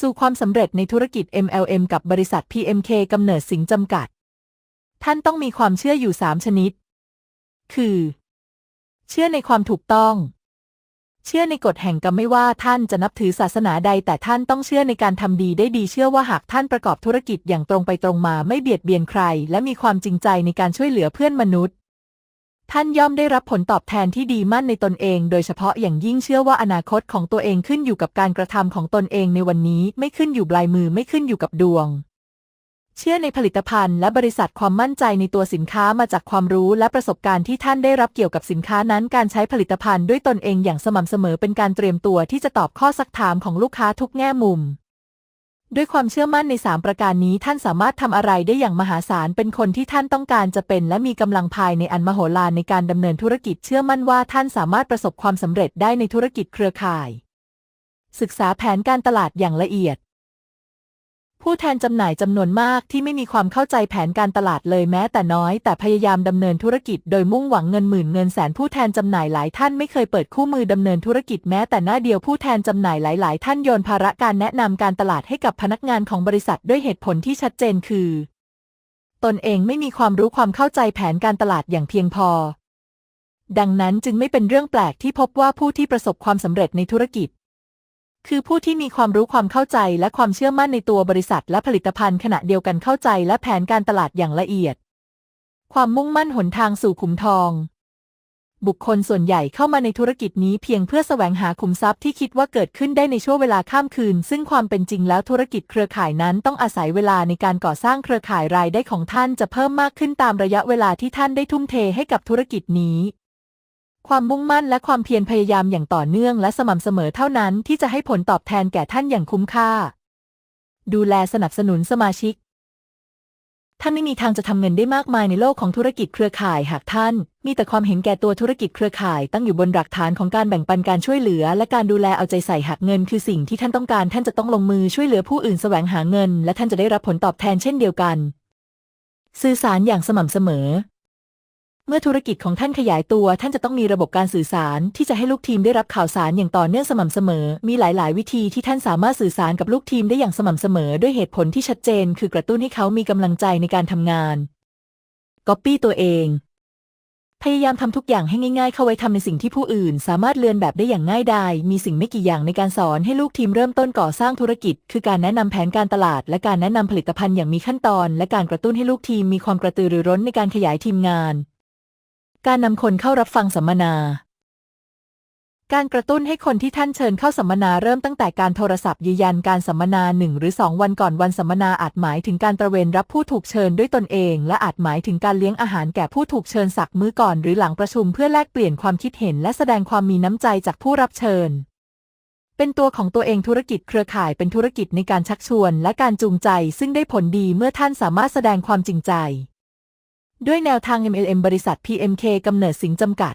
สู่ความสำเร็จในธุรกิจ MLM กับบริษัท PMK กำเนิดสิงห์จำกัด ท่านต้องมีความเชื่ออยู่ 3 ชนิด คือ เชื่อในความถูกต้อง เชื่อในกฎแห่งกรรมไม่ว่าท่านจะนับถือศาสนาใด แต่ท่านต้องเชื่อในการทำดีได้ดีเชื่อว่าหากท่านประกอบธุรกิจอย่างตรงไปตรงมาไม่เบียดเบียนใคร และมีความจริงใจในการช่วยเหลือเพื่อนมนุษย์ ท่านย่อมได้รับผลตอบแทนที่ดีมั่นในตนเอง โดยเฉพาะอย่างยิ่งเชื่อว่าอนาคตของตัวเองขึ้นอยู่กับการกระทำของตนเองในวันนี้ไม่ขึ้นอยู่ปลายมือไม่ขึ้นอยู่กับดวง เชื่อในผลิตภัณฑ์และบริษัทความมั่นใจในตัวสินค้ามาจากความรู้และประสบการณ์ที่ท่านได้รับเกี่ยวกับสินค้านั้น การใช้ผลิตภัณฑ์ด้วยตนเองอย่างสม่ำเสมอเป็นการเตรียมตัวที่จะตอบข้อซักถามของลูกค้าทุกแง่มุม ด้วยความเชื่อมั่นใน 3 ประการนี้ท่านสามารถทำอะไรได้อย่างมหาศาลเป็นคนที่ท่านต้องการจะเป็น และมีกำลังภายในอันมโหฬารในการดำเนินธุรกิจเชื่อมั่นว่าท่านสามารถประสบความสำเร็จได้ในธุรกิจเครือข่าย ศึกษาแผนการตลาดอย่างละเอียด ผู้แทนจำหน่ายจำนวนมากที่ไม่มีความเข้าใจแผนการตลาดเลยแม้แต่น้อย แต่พยายามดำเนินธุรกิจโดยมุ่งหวังเงินหมื่นเงินแสนผู้แทนจำหน่ายหลายท่านไม่เคยเปิดคู่มือดำเนินธุรกิจแม้แต่หน้าเดียวผู้แทนจำหน่ายหลาย ๆ ท่านโยนภาระการแนะนำการตลาดให้กับพนักงานของบริษัทด้วยเหตุผลที่ชัดเจนคือ ตนเองไม่มีความรู้ความเข้าใจแผนการตลาดอย่างเพียงพอ ดังนั้นจึงไม่เป็นเรื่องแปลกที่พบว่าผู้ที่ประสบความสำเร็จในธุรกิจ คือผู้ที่มีความรู้ความเข้าใจและความเชื่อมั่นในตัวบริษัทและผลิตภัณฑ์ขณะเดียวกันเข้าใจและแผนการตลาดอย่างละเอียด ความมุ่งมั่นหนทางสู่ขุมทอง บุคคลส่วนใหญ่เข้ามาในธุรกิจนี้เพียงเพื่อแสวงหาขุมทรัพย์ที่คิดว่าเกิดขึ้นได้ในช่วงเวลาข้ามคืน ซึ่งความเป็นจริงแล้วธุรกิจเครือข่ายนั้นต้องอาศัยเวลาในการก่อสร้างเครือข่ายรายได้ของท่านจะเพิ่มมากขึ้นตามระยะเวลาที่ท่านได้ทุ่มเทให้กับธุรกิจนี้ ความมุ่งมั่นและความเพียรพยายามอย่างต่อเนื่องและสม่ำเสมอเท่านั้นที่จะให้ผลตอบแทนแก่ท่านอย่างคุ้มค่า ดูแลสนับสนุนสมาชิก ท่านไม่มีทางจะทำเงินได้มากมายในโลกของธุรกิจเครือข่าย หากท่าน มีแต่ความเห็นแก่ตัวธุรกิจเครือข่าย ตั้งอยู่บนหลักฐานของการแบ่งปันการช่วยเหลือ และการดูแลเอาใจใส่หากเงิน คือสิ่งที่ท่านต้องการ ท่านจะต้องลงมือช่วยเหลือผู้อื่นแสวงหาเงิน และท่านจะได้รับผลตอบแทนเช่นเดียวกัน สื่อสารอย่างสม่ำเสมอ เมื่อธุรกิจของท่านขยายตัว ท่านจะต้องมีระบบการสื่อสารที่จะให้ลูกทีมได้รับข่าวสารอย่างต่อเนื่องสม่ำเสมอ มีหลาย ๆ วิธีที่ท่านสามารถสื่อสารกับลูกทีมได้อย่างสม่ำเสมอ ด้วยเหตุผลที่ชัดเจน คือกระตุ้นให้เขามีกำลังใจในการทำงานก๊อปปี้ตัวเอง พยายามทำทุกอย่างให้ง่าย ๆ เข้าไว้ทำในสิ่งที่ผู้อื่น สามารถเลือนแบบได้อย่างง่ายดาย มีสิ่งไม่กี่อย่างในการสอนให้ลูกทีมเริ่มต้นก่อสร้างธุรกิจ คือการแนะนำแผนการตลาด และการแนะนำผลิตภัณฑ์อย่างมีขั้นตอน และการกระตุ้นให้ลูกทีมมีความกระตือรือร้นในการขยายทีมงาน การนำคนเข้ารับฟังสัมมนา การกระตุ้นให้คนที่ท่านเชิญเข้าสัมมนาเริ่มตั้งแต่การโทรศัพท์ยืนยันการสัมมนาหนึ่งหรือสองวันก่อนวันสัมมนาอาจหมายถึงการตระเวนรับผู้ถูกเชิญด้วยตนเอง และอาจหมายถึงการเลี้ยงอาหารแก่ผู้ถูกเชิญสักมื้อก่อน หรือหลังประชุมเพื่อแลกเปลี่ยนความคิดเห็นและแสดงความมีน้ำใจจากผู้รับเชิญเป็นตัวของตัวเองธุรกิจเครือข่ายเป็นธุรกิจในการชักชวนและการจูงใจ ซึ่งได้ผลดีเมื่อท่านสามารถแสดงความจริงใจ ด้วยแนวทาง MLM บริษัท PMK กำเนิดสิงห์จำกัด